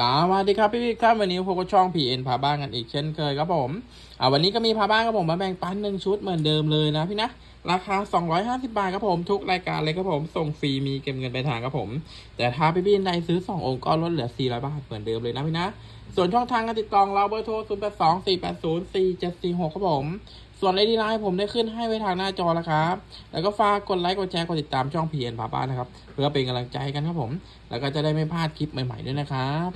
สวัสดีครับพี่พี่ครับวันนี้พวกบช่องพีเอ็นพาบ้านกันอีกเช่นเคยครับผมอ่าวันนี้ก็มีพาบ้านครับผมมาแบ่งปันหนึ่งชุดเหมือนเดิมเลยนะพี่นะราคา 250 บาทครับผมทุกรายการเลยครับผมส่งฟรีมีเก็บเงินไปลายทางครับผม แต่ถ้าพี่พี่ใดซื้อ 2 องค์ก็ลดเหลือ 400 บาทเหมือนเดิมเลยนะพี่นะ ส่วนช่องทางการติดต่อเราเบอร์โทร 0 8 2 4 8 0 4 7 4 6ครับผม ส่วนไอดีไลน์ผมได้ขึ้นให้ไว้ทางหน้าจอแล้วครับ แล้วก็ฝากกดไลค์ กดแชร์ กดติดตามช่องพีเอ็นพาบ้านนะครับ เพื่อเป็นกำลังใจกันครับผม แล้วก็จะได้ไม่พลาดคลิปใหม่ๆด้วยนะครับ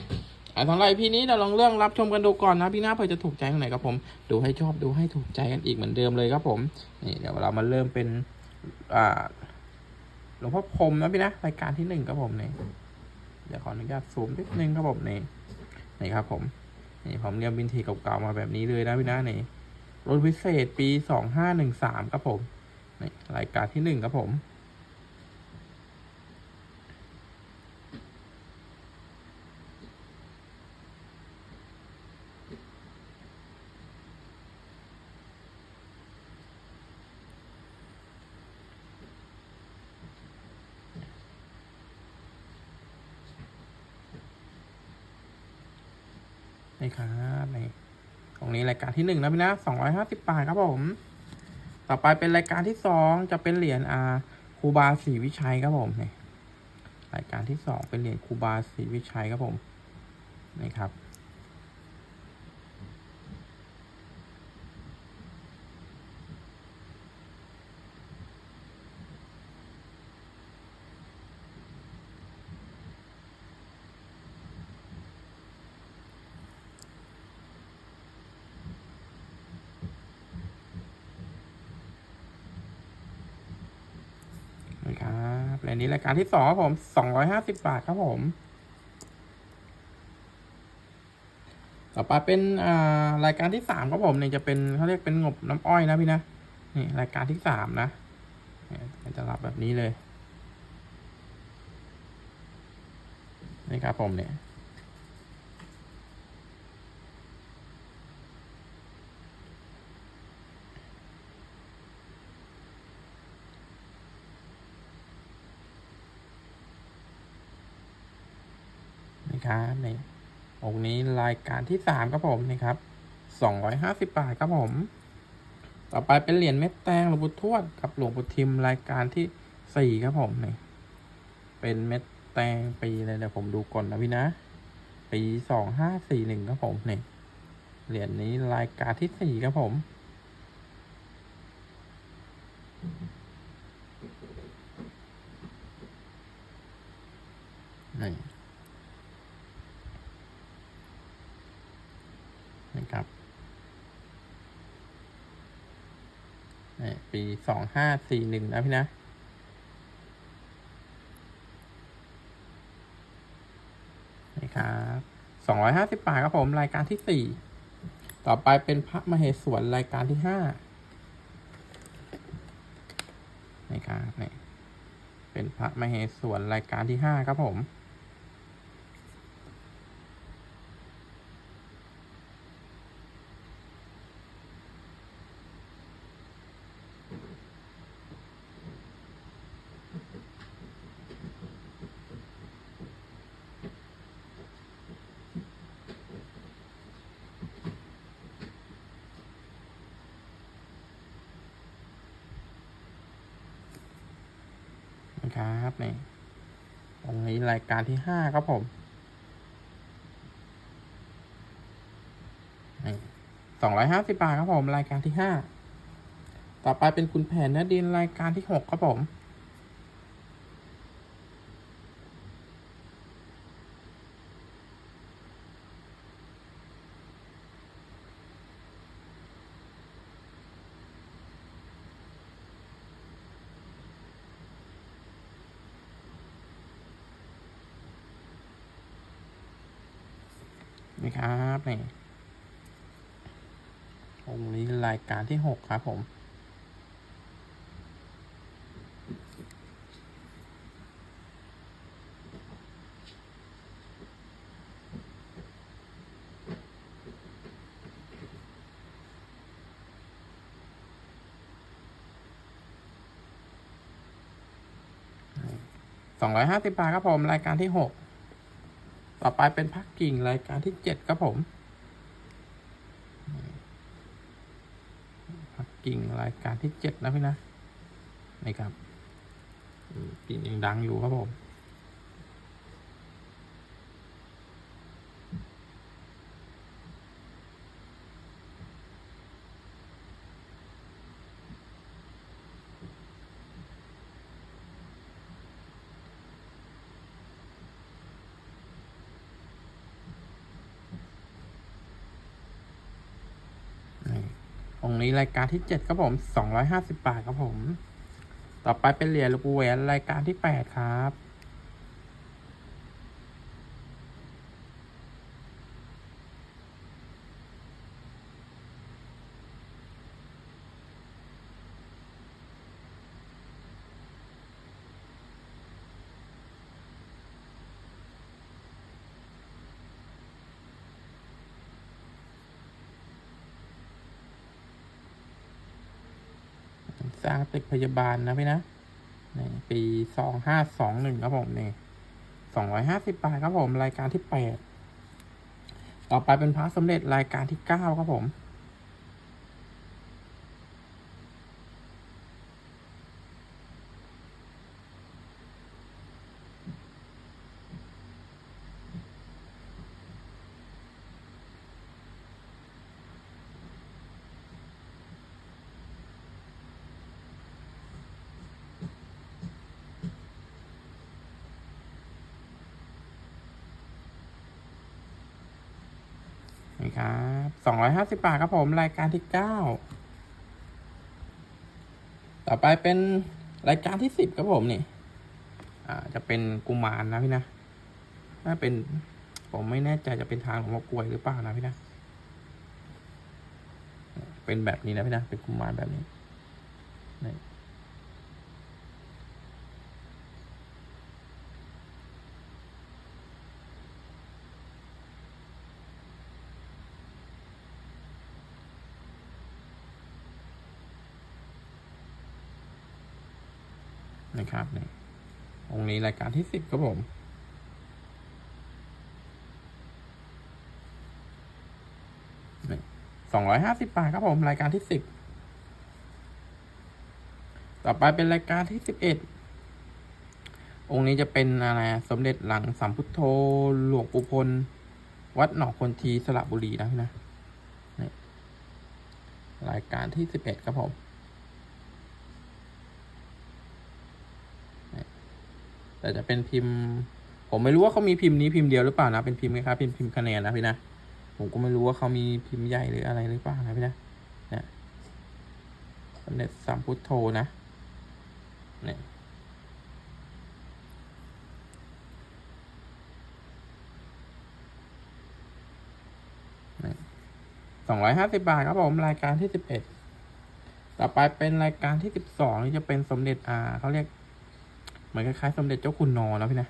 อะสำหรับพี่นี้เราลองเรื่องรับชมกันดูก่อนนะพี่หน้าเผื่อจะถูกใจตรงไหนครับผม ดูให้ชอบดูให้ถูกใจกันอีกเหมือนเดิมเลยครับผม นี่เดี๋ยวเรามาเริ่มเป็นอ่าหลวงพ่อพรมนะพี่นะรายการที่หนึ่งครับผมนี่เดี๋ยวขออนุญาตซูมนิดนึงครับผมนี่นี่ครับผมนี่ผมเรียมวินเทจเก่าๆมาแบบนี้เลยนะพี่นะนี่ รถพิเศษปีสองห้าหนึ่งสามครับผมนี่รายการที่หนึ่งครับผม นี่ครับนี่ตรงนี้ราย การที่หนึ่งนะพี่นะสองร้อยห้าสิบบาทครับผม ต่อไปเป็นรายการที่สองจะเป็นเหรียญอาคูบาศรีวิชัยครับผมนี่รายการที่สองเป็นเหรียญคูบาศรีวิชัยครับผมนี่ครับ นี้รายการที่สองครับผมสองร้อยห้าสิบบาทครับผม ต่อไปเป็นอ่ารายการที่สามครับผมเนี่ยจะเป็นเขาเรียกเป็นงบน้ำอ้อยนะพี่นะนี่รายการที่สามนะมันจะรับแบบนี้เลยนี่ครับผมเนี่ย ครับนี่องค์นี้รายการที่สามครับผมนี่ครับสองร้อยห้าสิบบาทครับผม ต่อไปเป็นเหรียญเม็ดแตงหลวงปู่ทวดกับหลวงปู่ทิมรายการที่สี่ครับผมนี่เป็นเม็ดแตงปีเลยเดี๋ยวผมดูก่อนนะพี่นะปีสองห้าสี่หนึ่งครับผมนี่เหรียญนี้รายการที่สี่ครับผม นี่ นะครับนี่ปีสองห้าสี่หนึ่งนะพี่นะนี่ครับสองร้อยห้าสิบบาทครับผม รายการที่สี่ ต่อไปเป็นพระมเหสวนรายการที่ห้านี่ครับนี่เป็นพระมเหสวนรายการที่ห้าครับผม นะครับนี่ตรง นี้รายการที่ห้าครับผมสองร้อยห้าสิบบาทครับผม รายการที่ห้า ต่อไปเป็นคุณแผนเนื้อดินรายการที่หกครับผม นี่ ครับนี่องค์นี้รายการที่หกครับผม สองร้อยห้าสิบบาทครับผม รายการที่หก ต่อไปเป็นพักกิ่งรายการที่เจ็ดครับผม พักกิ่งรายการที่เจ็ดนะพี่นะนี่ครับกิ่งยังดังอยู่ครับผม นี่ องค์นี้รายการที่เจ็ดครับผมสองร้อยห้าสิบบาทครับผม ต่อไปเป็นเหรียญลูกปูแหวนรายการที่แปดครับ สร้างตึกพยาบาลนะพี่นะในปีสองห้าสองหนึ่งครับผมนี่สองร้อยห้าสิบบาทครับผมรายการที่แปดต่อไปเป็นพระสมเด็จรายการที่เก้าครับผม นี่ครับสองร้อยห้าสิบาทครับผมรายการที่เก้าต่อไปเป็นรายการที่สิบครับผมนี่อ่าจะเป็นกุมารนะพี่นะถ้าเป็นผมไม่แน่ใจจะเป็นทางของมากวยหรือเปล่านะพี่นะเป็นแบบนี้นะพี่นะเป็นกุมารแบบนี้ นะครับนี่องค์นี้รายการที่สิบครับผมสองร้อยห้าสิบบาทครับผม รายการที่สิบต่อไปเป็นรายการที่สิบเอ็ดองค์นี้จะเป็นอะไรสมเด็จหลังสัมพุทโธหลวงปู่พล วัดหนองคนทีสระบุรีนะพี่นะรายการที่สิบเอ็ดครับผม แต่จะเป็นพิมพ์ ผมไม่รู้ว่าเขามีพิมพ์นี้พิมพ์เดียวหรือเปล่านะ เป็นพิมพ์คล้ายๆเป็นพิมพ์คะแนนนะพี่นะ ผมก็ไม่รู้ว่าเขามีพิมพ์ใหญ่หรืออะไรหรือเปล่านะพี่นะเนี่ยสมเด็จสัมพุทโธนะ เนี่ยสองร้อยห้าสิบาทครับผมรายการที่สิบเอ็ดต่อไปเป็นรายการที่สิบสองนี่จะเป็นสมเด็จอ่าเขาเรียก เหมือนคล้ายๆสมเด็จเจ้าคุณนอนะพี่นะ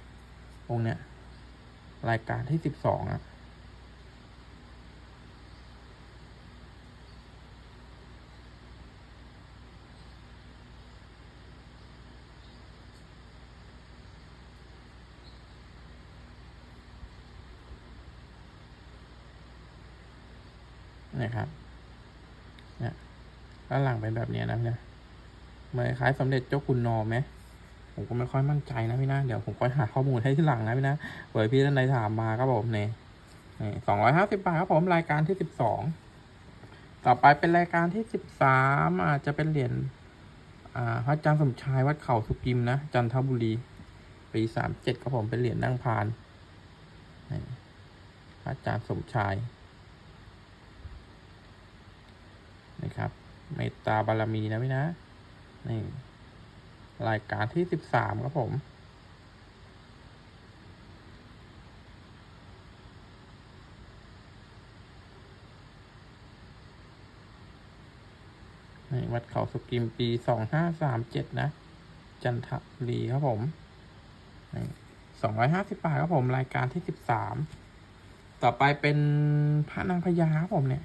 องค์เนี้ยรายการที่สิบสองอะนะครับเนี่ยด้านหลังเป็นแบบเนี้ยนะพี่นะเหมือนคล้ายสมเด็จเจ้าคุณนอไหม ผมก็ไม่ค่อยมั่นใจนะพี่นะ เดี๋ยวผมค่อยหาข้อมูลให้ที่หลังนะพี่นะเผื่อพี่ท่านใดถามมาครับผมเนี่ยสองร้อยห้าสิบบาทครับผมรายการที่สิบสองต่อไปเป็นรายการที่สิบสามอาจจะเป็นเหรียญอ่าพระอาจารย์สมชายวัดเขาสุกิมนะจันทบุรีปีสามเจ็ดครับผมเป็นเหรียญนั่งพานพระอาจารย์สมชายนะครับเมตตาบารมีนะพี่นะนี่ รายการที่สิบสามครับผม ในวัดเขาสุกิมปีสองห้าสามเจ็ดนะ จันทบุรีครับผมสองร้อยห้าสิบบาทครับผม รายการที่สิบสามต่อไปเป็นพระนางพญาครับผมเนี่ย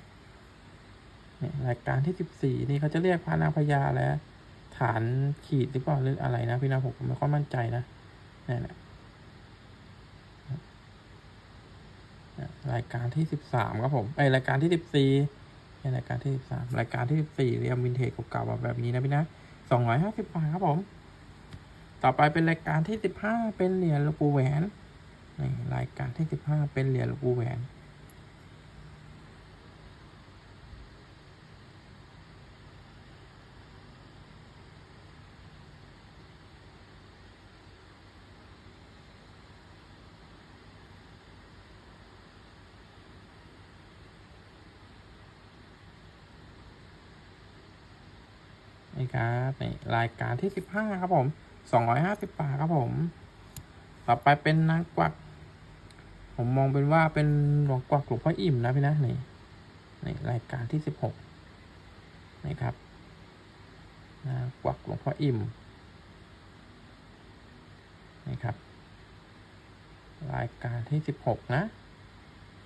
รายการที่สิบสี่นี่เขาจะเรียกพระนางพญาแล้ว ฐานขีดหรือเปล่าหรืออะไรนะพี่นะผมไม่ค่อยมั่นใจนะนี่แหละรายการที่สิบสามครับผมไอรายการที่สิบสี่รายการที่สิบสามรายการที่สิบสี่เรียมวินเทจเก่าๆแบบนี้นะพี่นะสองร้อยห้าสิบบาทครับผม ต่อไปเป็นรายการที่สิบห้าเป็นเหรียญลวงปู่แหวนนี่รายการที่สิบห้าเป็นเหรียญลวงปู่แหวน นี่ครับนี่รายการที่สิบห้าครับผมสองร้อยห้าสิบบาทครับผม ต่อไปเป็นนางกวัก ผมมองเป็นว่าเป็นหลวงกวักหลวงพ่ออิ่มนะพี่นะนี่นี่รายการที่สิบหกนี่ครับนางกวักหลวงพ่ออิ่มนี่ครับ รายการที่สิบหกนะ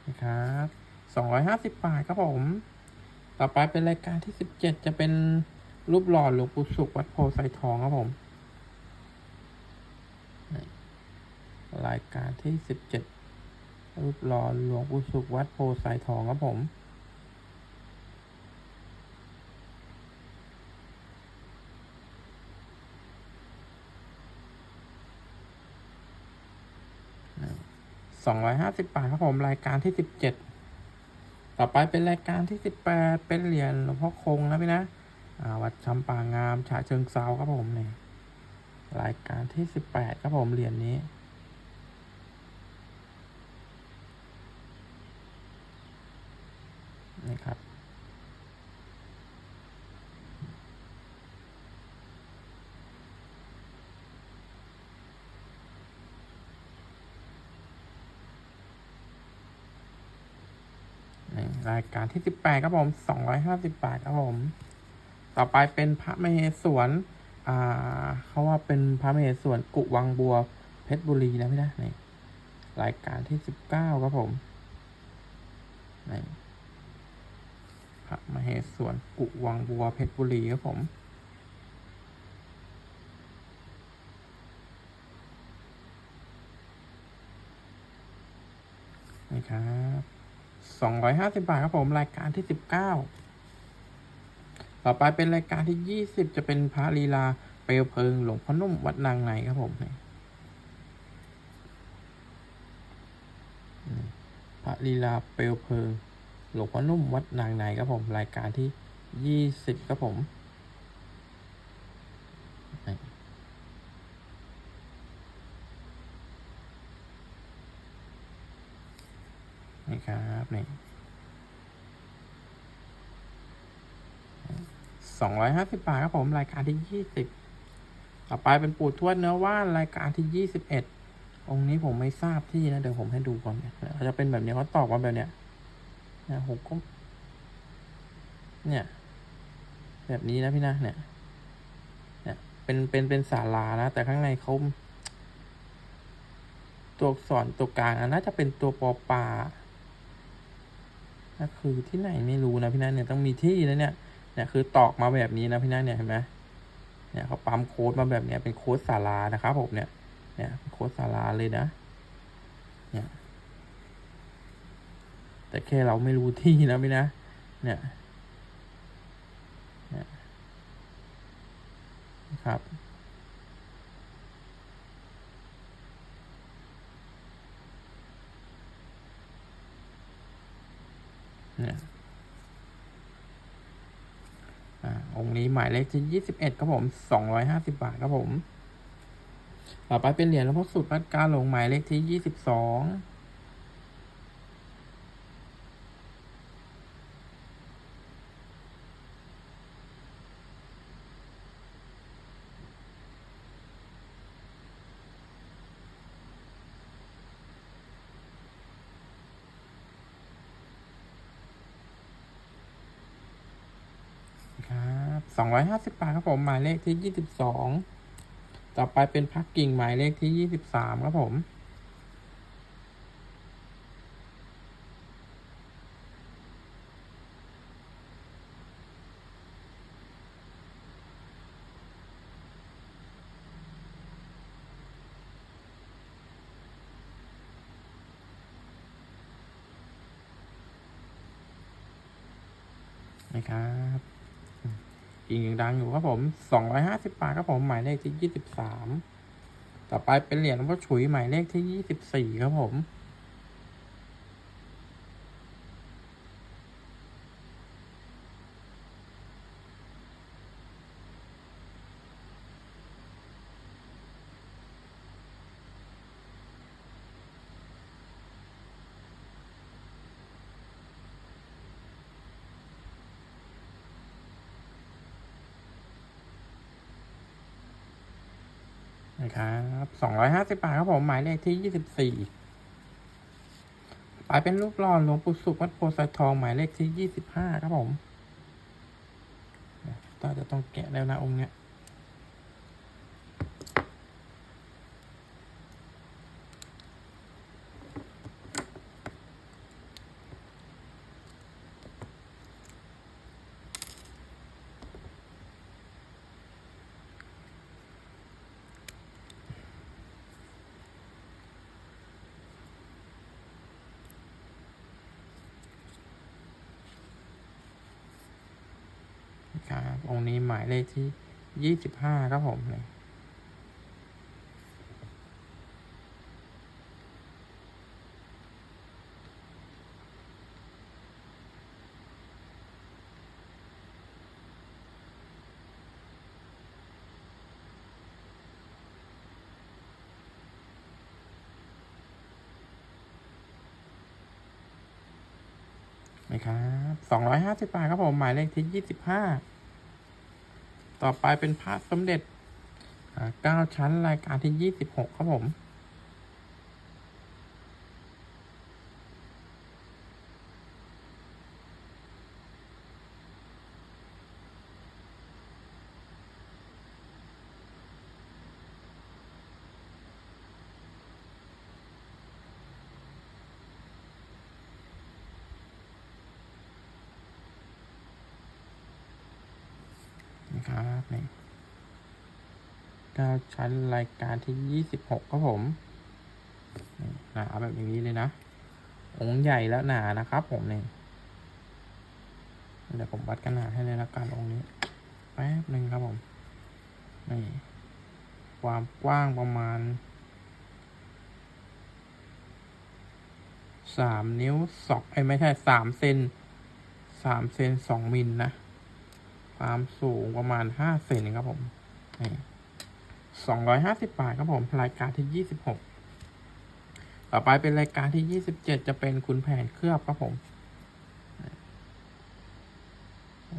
นี่ครับสองร้อยห้าสิบบาทครับผม ต่อไปเป็นรายการที่สิบเจ็ดจะเป็น รูปหล่อหลวงปู่สุขวัดโพไซทองครับผม รายการที่สิบเจ็ดรูปหล่อหลวงปู่สุขวัดโพไซทองครับผมสองร้อยห้าสิบบาทครับผมรายการที่สิบเจ็ดต่อไปเป็นรายการที่สิบแปดเป็นเหรียญหลวงพ่อคงนะพี่นะ วัดชำปางามฉะเชิงเซาครับผมเนี่ยรายการที่สิบแปดครับผมเหรียญนี้นี่ครับ รายการที่สิบแปดครับผมสองร้อยห้าสิบบาทครับผม ต่อไปเป็นพระมเหสวนอ่าเขาว่าเป็นพระมเหสวนกุวังบัวเพชรบุรีนะพี่นะนี่รายการที่สิบเก้าครับผมนี่พระมเหสวนกุวังบัวเพชรบุรีครับผมนี่ครับสองร้อยห้าสิบาทครับผม รายการที่สิบเก้า ต่อไปเป็นรายการที่ยี่สิบจะเป็นพระลีลาเปลวเพลิง หลวงพ่อนุ่มวัดนางในครับผมพระลีลาเปลวเพลิง หลวงพ่อนุ่มวัดนางในครับผม รายการที่ยี่สิบครับผมนี่ครับนี่ สองร้อยห้าสิบาทครับผมรายการที่ยี่สิบต่อไปเป็นปู่ทวดเนื้อว่านรายการที่ยี่สิบเอ็ดองค์นี้ผมไม่ทราบที่นะเดี๋ยวผมให้ดูก่อนเนี่ยเขาจะเป็นแบบนี้เขาตอกมาแบบเนี้ยนะผมก็เนี่ย แบบนี้นะพี่นะเนี่ยเนี่ย เป็นเป็นเป็นศาลานะแต่ข้างในเขาตัวอักษรตัวกลางอะน่าจะเป็นตัวปอปลาก็คือที่ไหนไม่รู้นะพี่นะเนี่ยต้องมีที่นะเนี่ย เนี่ยคือตอกมาแบบนี้นะพี่นะเนี่ยเห็นไหมเนี่ยเขาปั๊มโค้ดมาแบบเนี้ยเป็นโค้ดสารานะครับผมเนี่ย เนี่ยโค้ดสาราเลยนะ เนี่ย แต่แค่เราไม่รู้ที่นะพี่นะ เนี่ย เนี่ย ครับ เนี่ย องค์นี้หมายเลขที่ยี่สิบเอ็ดครับผมสองร้อยห้าสิบาทครับผม ต่อไปเป็นเหรียญหลวงพ่อสุดวัดกาหลงหมายเลขที่ยี่สิบสอง 250บสองร้อยห้าสิบาทครับผมหมายเลขที่ยี่สิบสองต่อไปเป็นพักกิ่งหมายเลขที่ยี่สิบสามครับผม น นะครับอืมอี กอย่างดังอยู่ครับผมสองร้อยห้าสิบบาทครับผมหมายเลขที่ยี่สิบสามต่อไปเป็นเหรียญหลวงพ่อฉุยหมายเลขที่ยี่สิบสี่ครับผม นะครับ สองร้อยห้าสิบบาทครับผมหมายเลขที่ยี่สิบสี่ปลายเป็นรูปหล่อหลวงปู่สุขวัดโพธิ์ไซทองหมายเลขที่ยี่สิบห้าครับผมต่อจะต้องแกะแล้วนะองค์เนี้ย ครับองค์นี้หมายเลขที่ยี่สิบห้าครับผมเนี่ยนะครับสองร้อยห้าสิบบาทครับผม หมายเลขที่ยี่สิบห้า ต่อไปเป็นพระสมเด็จ 9 ชั้นรายการที่ 26 ครับผม นะครับนี่ก้าชั้นรายการที่ยี่สิบหกครับผมนี่หนาแบบอย่างนี้เลยนะ องค์ใหญ่แล้วหนานะครับผมนี่เดี๋ยวผมวัดกันหนาให้เลยละกันองค์นี้แป๊บหนึ่งครับผมนี่ความกว้างประมาณสามนิ้วสองไอ้ไม่ใช่สามเซนสามเซนสองมิลนะ ความสูงประมาณห้าเซนครับผมสองร้อยห้าสิบบาทครับผม รายการที่ยี่สิบหกต่อไปเป็นรายการที่ยี่สิบเจ็ดจะเป็นคุณแผนเคลือบครับผม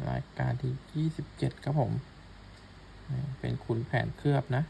รายการที่ยี่สิบเจ็ดครับผม เป็นคุณแผนเคลือบนะ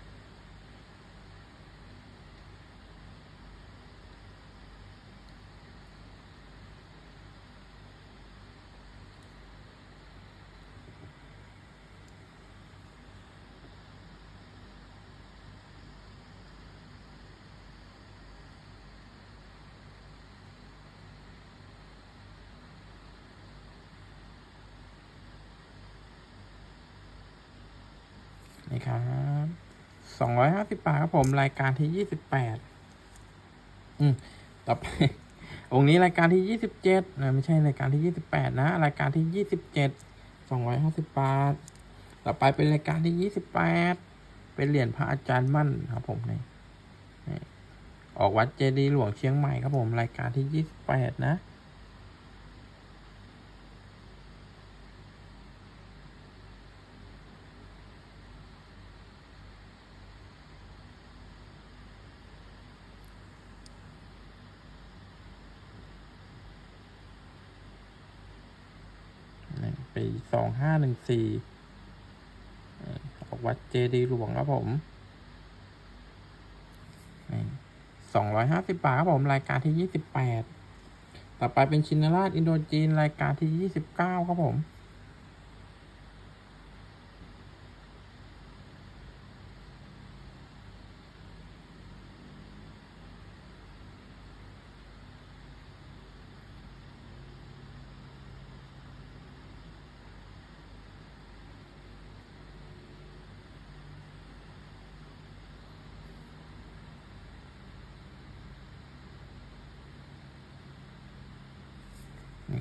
ครับสองร้อยห้าสิบบาทครับผมรายการที่ยี่สิบแปดอืมต่อไป องค์นี้รายการที่ยี่สิบเจ็ดนะไม่ใช่รายการที่ยี่สิบแปดนะ รายการที่ยี่สิบเจ็ดสองร้อยห้าสิบบาท ต่อไปเป็นรายการที่ยี่สิบแปดเป็นเหรียญพระอาจารย์มั่นครับผมนี่นี่ออกวัดเจดีหลวงเชียงใหม่ครับผมรายการที่ยี่สิบแปดนะ ไปีสองห้าหนึ่งสี่ออกวัดเจดีหลวงครับผมสองร้อยห้าสิบบาทครับผมรายการที่ยี่สิบแปดต่อไปเป็นชินราชอินโดจีนรายการที่ยี่สิบเก้าครับผม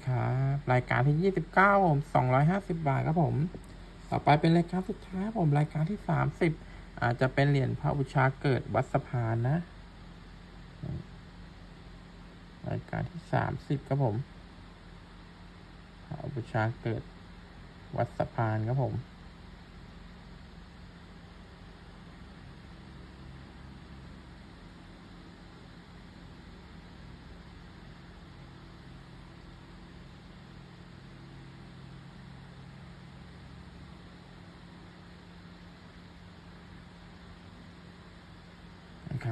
ครับ รายการที่ยี่สิบเก้าผมสองร้อยห้าสิบาทครับผม ต่อไปเป็นรายการสุดท้ายผมรายการที่สามสิบอาจจะเป็นเหรียญพระอุชาเกิดวัดสะพานนะ รายการที่สามสิบครับผมพระอุชาเกิดวัดสะพานครับผม นะค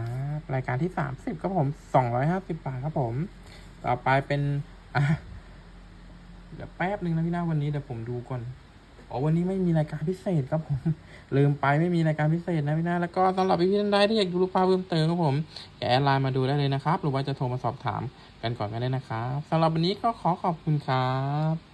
รายการที่สามสิบครับผมสองร้อยห้าสิบาทครับผม ต่อไปเป็นอะเดี๋ยวแป๊บหนึ่งนะพี่น้าวันนี้เดี๋ยวผมดูก่อนอ๋อวันนี้ไม่มีรายการพิเศษครับผม ลืมไปไม่มีรายการพิเศษนะพี่นาแล้วก็สำหรับพี่ท่านใดที่อยากดูรูปภาพเพิ่มเติมครับผมแกแอดไลน์มาดูได้เลยนะครับ หรือว่าจะโทรมาสอบถามกันก่อนก็ได้นะครับสำหรับวันนี้ก็ขอขอบคุณครับ